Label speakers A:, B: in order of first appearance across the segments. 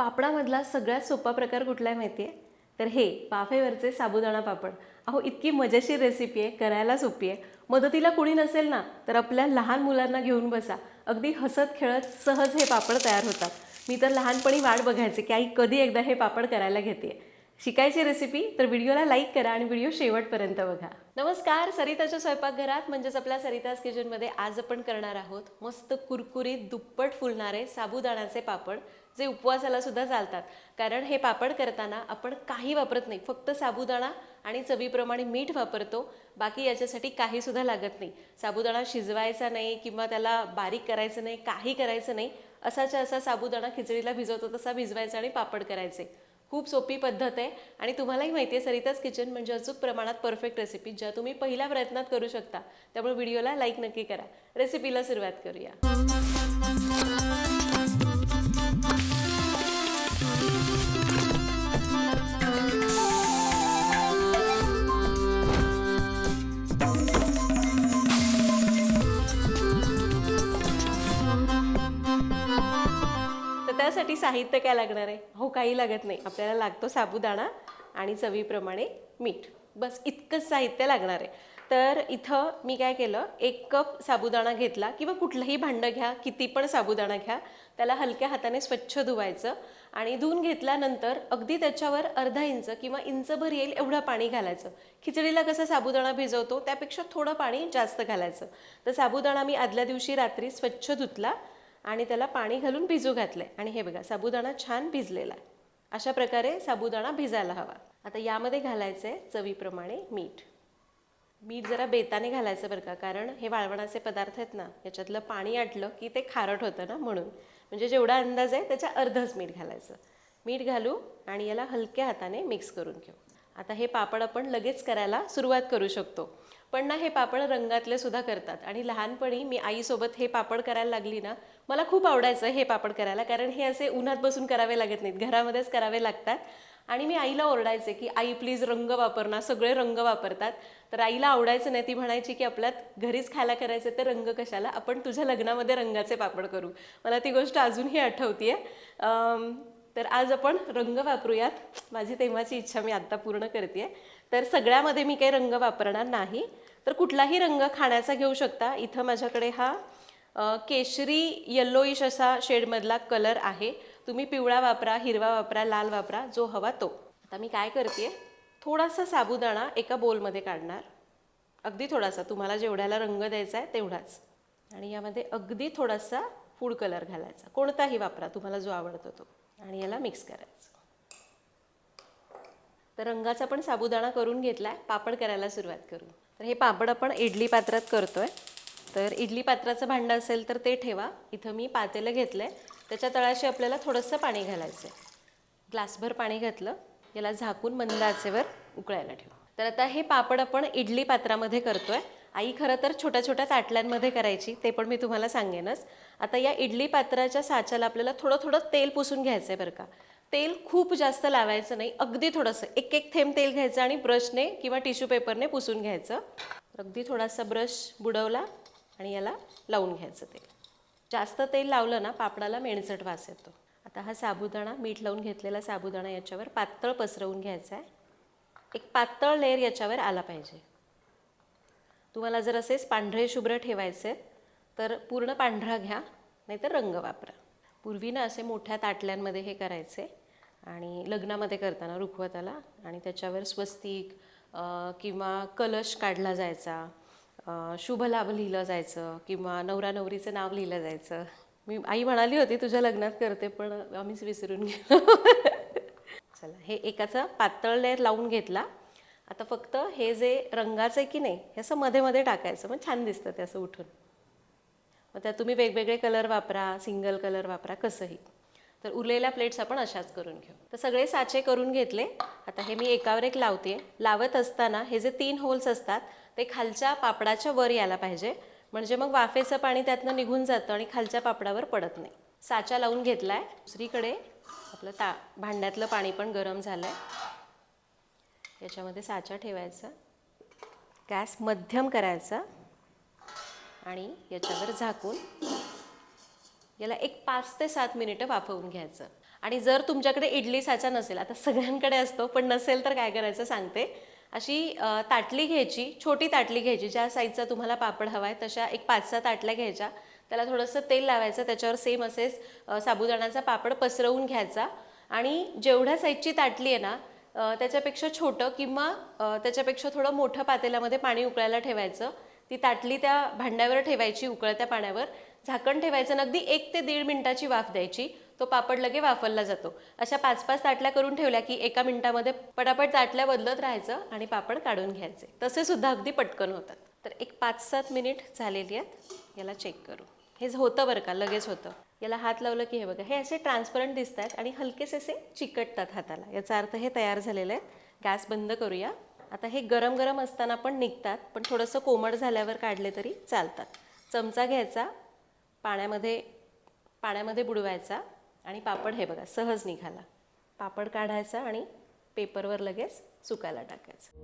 A: पापडामधला सगळ्यात सोपा प्रकार कुठला आहे माहिती आहे तर हे पाफेवरचे साबुदाणा पापड. अहो इतकी मजेशीर रेसिपी आहे करायला सोपी आहे. मदतीला कुणी नसेल ना तर आपल्या लहान मुलांना घेऊन बसा. अगदी हसत खेळत सहज हे पापड तयार होतात. मी तर लहानपणी वाट बघायचे की आई कधी एकदा हे पापड करायला घेते शिकायची रेसिपी तर व्हिडिओला लाईक करा आणि व्हिडिओ शेवटपर्यंत बघा. नमस्कार सरिताच्या स्वयंपाकघरात म्हणजेच आपल्या सरिताज किचनमध्ये आज आपण करणार आहोत मस्त कुरकुरीत दुप्पट फुलणारे साबुदाण्याचे पापड. जे उपवासाला सुद्धा चालतात. कारण हे पापड करताना आपण काही वापरत नाही. फक्त साबुदाणा आणि चवीप्रमाणे मीठ वापरतो. बाकी याच्यासाठी काही सुद्धा लागत नाही. साबुदाणा शिजवायचा नाही किंवा त्याला बारीक करायचं नाही काही करायचं नाही. असाच्या असा साबुदाणा खिचडीला भिजवतो तसा भिजवायचा आणि पापड करायचे. खूप सोपी पद्धत आहे. आणि तुम्हालाही माहिती आहे सरिताज किचन म्हणजे अचूक प्रमाणात परफेक्ट रेसिपी. ज्या तुम्ही पहिल्या प्रयत्नात करू शकता त्यामुळे व्हिडिओला लाईक नक्की करा. रेसिपीला सुरुवात करूया. साहित्य काय लागणार आहे? हो काही लागत नाही. आपल्याला लागतो साबुदाणा आणि चवीप्रमाणे मीठ. बस इतकंच साहित्य लागणार आहे. तर इथं मी काय केलं? एक कप साबुदाणा घेतला किंवा कुठलंही भांडं घ्या किती पण साबुदाणा घ्या. त्याला हलक्या हाताने स्वच्छ धुवायचं आणि धुवून घेतल्यानंतर अगदी त्याच्यावर अर्धा इंच किंवा इंचभर येईल एवढं पाणी घालायचं. खिचडीला कसं साबुदाणा भिजवतो त्यापेक्षा थोडं पाणी जास्त घालायचं. तर साबुदाणा मी आदल्या दिवशी रात्री स्वच्छ धुतला. आणि त्याला पाणी घालून भिजू घातलं आहे आणि हे बघा साबुदाणा छान भिजलेला आहे. अशा प्रकारे साबुदाणा भिजायला हवा. आता यामध्ये घालायचं आहे चवीप्रमाणे मीठ. मीठ जरा बेताने घालायचं बरं का कारण हे वाळवणाचे पदार्थ आहेत ना याच्यातलं पाणी आटलं की ते खारट होतं ना म्हणून. म्हणजे जेवढा अंदाज आहे त्याच्या अर्धच मीठ घालायचं. मीठ घालू आणि याला हलक्या हाताने मिक्स करून घेऊ. आता हे पापड आपण लगेच करायला सुरुवात करू शकतो. पण ना हे पापड रंगातले सुद्धा करतात. आणि लहानपणी मी आईसोबत हे पापड करायला लागली ना मला खूप आवडायचं हे पापड करायला कारण हे असे उन्हात बसून करावे लागत नाहीत घरामध्येच करावे लागतात. आणि मी आईला ओरडायचे की आई प्लीज रंग वापरणार सगळे रंग वापरतात. तर आईला आवडायचं नाही ती म्हणायची की आपल्यात घरीच खायला करायचं तर रंग कशाला? आपण तुझ्या लग्नामध्ये रंगाचे पापड करू. मला ती गोष्ट अजूनही आठवते आहे तर आज आपण रंग वापरूयात. माझी तेव्हाची इच्छा मी आत्ता पूर्ण करते तर सगळ्यामध्ये मी काही रंग वापरणार नाही. तर कुठलाही रंग खाण्याचा घेऊ शकता. इथं माझ्याकडे हा केशरी येल्लोईश असा शेडमधला कलर आहे. तुम्ही पिवळा वापरा हिरवा वापरा लाल वापरा जो हवा तो. आता मी काय करते थोडासा साबुदाणा एका बोलमध्ये काढणार. अगदी थोडासा तुम्हाला जेवढ्याला रंग द्यायचा आहे तेवढाच. आणि यामध्ये अगदी थोडासा फूड कलर घालायचा. कोणताही वापरा तुम्हाला जो आवडतो तो. आणि याला मिक्स करायचं. तर रंगाचा पण साबुदाणा करून घेतला आहे पापड करायला सुरुवात करू. तर हे पापड आपण इडली पात्रात करतो आहे तर इडली पात्राचं भांडं असेल तर ते ठेवा. इथं मी पातेलं घेतलं आहे त्याच्या तळाशी आपल्याला थोडंसं पाणी घालायचं आहे ग्लासभर पाणी घातलं. याला झाकून मंद आचेवर उकळायला ठेवा. तर आता हे पापड आपण इडली पात्रामध्ये करतो आहे आई खरं तर छोट्या छोट्या ताटल्यांमध्ये करायची ते पण मी तुम्हाला सांगेनच. आता या इडली पात्राच्या साच्याला आपल्याला थोडं थोडं तेल पुसून घ्यायचं आहे बरं का. तेल खूप जास्त लावायचं नाही. अगदी थोडंसं एक एक थेंब तेल घ्यायचं आणि ब्रशने किंवा टिश्यू पेपरने पुसून घ्यायचं. अगदी थोडासा ब्रश बुडवला. आणि याला लावून घ्यायचं तेल. जास्त तेल लावलं ना पापडाला मेणचट वास येतो. आता हा साबुदाणा मीठ लावून घेतलेला साबुदाणा याच्यावर पातळ पसरवून घ्यायचा आहे. एक पातळ लेअर याच्यावर आला पाहिजे. तुम्हाला जर असेच पांढरे शुभ्र ठेवायचे तर पूर्ण पांढरा घ्या नाहीतर रंग वापरा. पूर्वी ना असे मोठ्या ताटल्यांमध्ये हे करायचे आणि लग्नामध्ये करताना रुखवताला आणि त्याच्यावर स्वस्तिक किंवा कलश काढला जायचा. शुभ लाभ लिहिलं जायचं किंवा नवरा नवरीचं नाव लिहिलं जायचं. मी आई म्हणाली होती तुझ्या लग्नात करते पण आम्हीच विसरून गेलो. चला हे एकाचा पातळ लेअर लावून घेतला. आता फक्त हे जे रंगाचं आहे की नाही हे असं मध्ये मध्ये टाकायचं. मग छान दिसतं ते असं उठून. मग त्यात तुम्ही वेगवेगळे कलर वापरा सिंगल कलर वापरा कसंही. तर उरलेल्या प्लेट्स आपण अशाच करून घेऊ. तर सगळे साचे करून घेतले. आता हे मी एकावर एक लावते लावत असताना हे जे तीन होल्स असतात ते खालच्या पापडाच्या वर यायला पाहिजे. म्हणजे मग वाफेचं पाणी त्यातनं निघून जातं आणि खालच्या पापडावर पडत नाही. साचा लावून घेतला आहे दुसरीकडे आपलं ता भांड्यातलं पाणी पण गरम झालंय. याच्यामध्ये साचा ठेवायचा. गॅस मध्यम करायचा. आणि याच्यावर झाकून याला एक पाच ते सात मिनिटं वाफवून घ्यायचं. आणि जर तुमच्याकडे इडली साचा नसेल आता सगळ्यांकडे असतो पण नसेल तर काय करायचं सांगते. अशी ताटली घ्यायची छोटी ताटली घ्यायची ज्या साईजचा तुम्हाला पापड हवा आहे तशा एक पाच सहा ताटल्या घ्यायच्या. त्याला थोडंसं तेल लावायचं त्याच्यावर सेम असेच साबुदाणाचा साबुदाण्याचा पापड पसरवून घ्यायचा. आणि जेवढ्या साईजची ताटली आहे ना त्याच्यापेक्षा छोटं किंवा त्याच्यापेक्षा थोडं मोठं पातेल्यामध्ये पाणी उकळायला ठेवायचं. ती ताटली त्या भांड्यावर ठेवायची उकळत्या पाण्यावर. झाकण ठेवायचं आणि अगदी एक ते दीड मिनिटाची वाफ द्यायची. तो पापड लगे वाफरला जातो. अशा पाच पाच ताटल्या करून ठेवल्या की एका मिनिटामध्ये पटापट ताटल्या बदलत राहायचं आणि पापड काढून घ्यायचे. तसे सुद्धा अगदी पटकन होतात. तर एक पाच सात मिनिट झालेली आहेत. याला चेक करू. हे होतं बरं का? लगेच होतं. याला हात लावलं की हे बघा हे असे ट्रान्सपरंट दिसत आहेत आणि हलकेसे असे चिकटतात हाताला. याचा अर्थ हे तयार झालेले आहे गॅस बंद करूया. आता हे गरम गरम असताना पण निघतात पण थोडंसं कोमट झाल्यावर काढले तरी चालतात. चमचा घ्यायचा. पाण्यामध्ये पाण्यामध्ये बुडवायचा. आणि पापड हे बघा सहज निघाला. पापड काढायचा आणि पेपरवर लगेच सुकायला टाकायचं.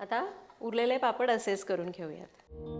A: आता उरलेले पापड असेच करून घेऊयात.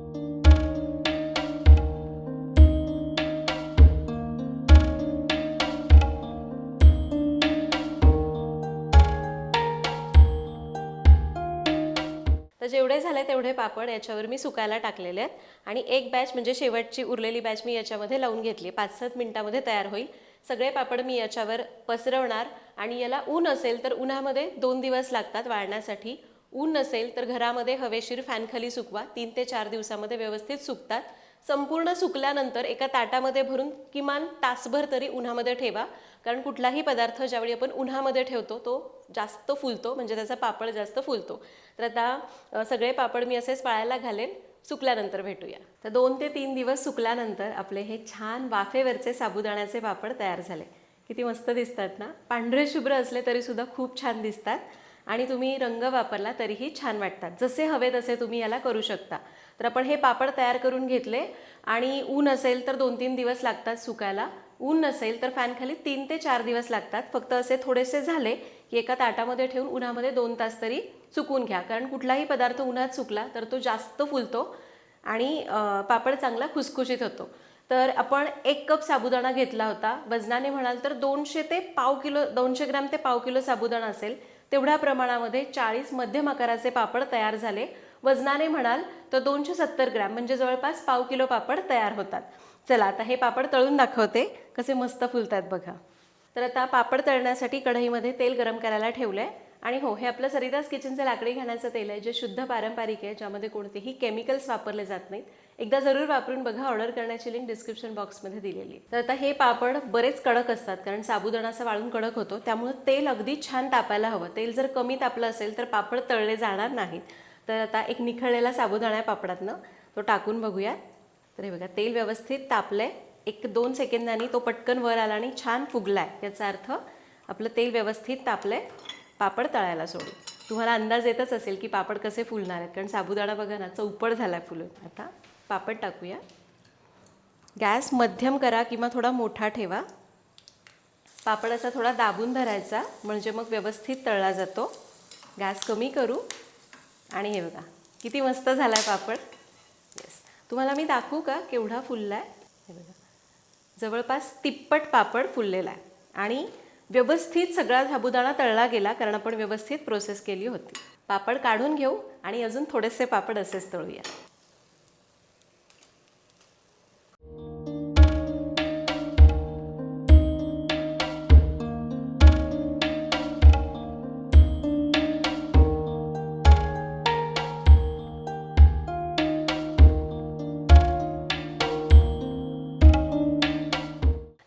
A: तर जेवढे झाले तेवढे पापड याच्यावर मी सुकायला टाकलेले आहेत. आणि एक बॅच म्हणजे शेवटची उरलेली बॅच मी याच्यामध्ये लावून घेतली. पाच सात मिनटामध्ये तयार होईल. सगळे पापड मी याच्यावर पसरवणार. आणि याला ऊन असेल तर उन्हामध्ये दोन दिवस लागतात वाळण्यासाठी. ऊन नसेल तर घरामध्ये हवेशीर फॅनखाली सुकवा. तीन ते चार दिवसामध्ये व्यवस्थित सुकतात. संपूर्ण सुकल्यानंतर एका ताटामध्ये भरून किमान तासभर तरी उन्हामध्ये ठेवा. कारण कुठलाही पदार्थ ज्यावेळी आपण उन्हामध्ये ठेवतो तो जास्त फुलतो म्हणजे त्याचा पापड जास्त फुलतो. तर आता सगळे पापड मी असेच पाळायला घालेन. सुकल्यानंतर भेटूया. तर दोन ते तीन दिवस सुकल्यानंतर आपले हे छान वाफेवरचे साबुदाण्याचे पापड तयार झाले. किती मस्त दिसतात ना? पांढरे शुभ्र असले तरी सुद्धा खूप छान दिसतात. आणि तुम्ही रंग वापरला तरीही छान वाटतात. जसे हवे तसे तुम्ही याला करू शकता. तर आपण हे पापड तयार करून घेतले. आणि ऊन असेल तर दोन तीन दिवस लागतात सुकायला. ऊन नसेल तर फॅनखाली तीन ते चार दिवस लागतात. फक्त असे थोडेसे झाले की एका ताटामध्ये ठेवून उन्हामध्ये दोन तास तरी सुकून घ्या. कारण कुठलाही पदार्थ उन्हात सुकला तर तो जास्त फुलतो आणि पापड चांगला खुसखुशीत होतो. तर आपण एक कप साबुदाणा घेतला होता. वजनाने म्हणाल तर दोनशे ते पाव किलो दोनशे ग्रॅम ते पाव किलो साबुदाणा असेल. तेवढ्या प्रमाणामध्ये चाळीस मध्यम आकाराचे पापड तयार झाले. वजनाने म्हणाल तर दोनशे सत्तर ग्रॅम म्हणजे जवळपास पाव किलो पापड तयार होतात. चला आता हे पापड तळून दाखवते कसे मस्त फुलतात बघा. तर आता पापड तळण्यासाठी कढईमध्ये तेल गरम करायला ठेवलं आहे आणि हो हे आपलं सरिदास किचनचं लाकडी घाण्याचं तेल आहे जे शुद्ध पारंपरिक आहे ज्यामध्ये कोणतेही केमिकल्स वापरले जात नाहीत. एकदा जरूर वापरून बघा ऑर्डर करण्याची लिंक डिस्क्रिप्शन बॉक्समध्ये दिलेली तर आता हे पापड बरेच कडक असतात कारण साबुदाणाचा वाळून कडक होतो त्यामुळे तेल अगदी छान तापायला हवं. तेल जर कमी तापलं असेल तर पापड तळले जाणार नाहीत. तर आता एक निखळलेला साबुदाणा आहे पापडातनं. तो टाकून बघूया तर हे बघा तेल व्यवस्थित तापलं आहे एक दोन सेकंदांनी तो पटकन वर आला आणि छान फुगलाय याचा अर्थ आपलं तेल व्यवस्थित तापलं आहे पापड तळायला सोडू. तुम्हाला अंदाज येतच असेल की पापड कसे फुलणार आहेत कारण साबुदाणा बघा ना चौकड झाला आहे फुलून. आता पापड टाकूया. गॅस मध्यम करा किंवा थोडा मोठा ठेवा. पापड असा थोडा दाबून धरायचा म्हणजे मग व्यवस्थित तळला जातो. गॅस कमी करू. आणि हे बघा किती मस्त झाला आहे पापड. येस तुम्हाला मी दाखवू का केवढा फुलला आहे हे बघा. जवळपास तिप्पट पापड फुललेला आहे. आणि व्यवस्थित सगळा साबुदाणा तळला गेला कारण आपण व्यवस्थित प्रोसेस केली होती. पापड काढून घेऊ आणि अजून थोडेसे पापड असेच तळूया.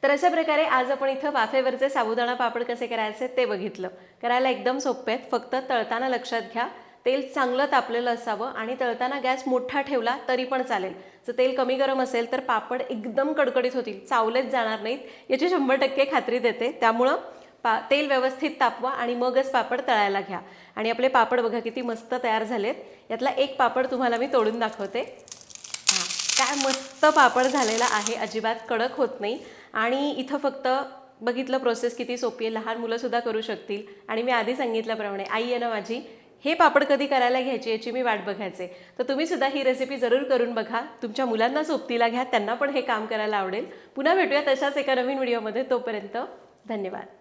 A: तर अशा प्रकारे आज आपण इथं वाफेवरचे साबुदाणा पापड कसे करायचे ते बघितलं. करायला एकदम सोपे आहेत. फक्त तळताना लक्षात घ्या. तेल चांगलं तापलेलं असावं आणि तळताना गॅस मोठा ठेवला तरी पण चालेल. जर तेल कमी गरम असेल तर पापड एकदम कडकडीत होतील. चावलेच जाणार नाहीत. याची शंभर टक्के खात्री देते. त्यामुळं पा तेल व्यवस्थित तापवा आणि मगच पापड तळायला घ्या. आणि आपले पापड बघा किती मस्त तयार झालेत. यातला एक पापड तुम्हाला मी तोडून दाखवते. काय मस्त पापड झालेला आहे. अजिबात कडक होत नाही. आणि इथं फक्त बघितलं प्रोसेस किती सोपी आहे. लहान मुलंसुद्धा करू शकतील. आणि मी आधी सांगितल्याप्रमाणे आई आहे ना माझी हे पापड कधी करायला घ्यायची याची मी वाट बघायचे. तर तुम्हीसुद्धा ही रेसिपी जरूर करून बघा. तुमच्या मुलांना सोबतीला घ्या. त्यांना पण हे काम करायला आवडेल. पुन्हा भेटूया तशाच एका नवीन व्हिडिओमध्ये तोपर्यंत धन्यवाद.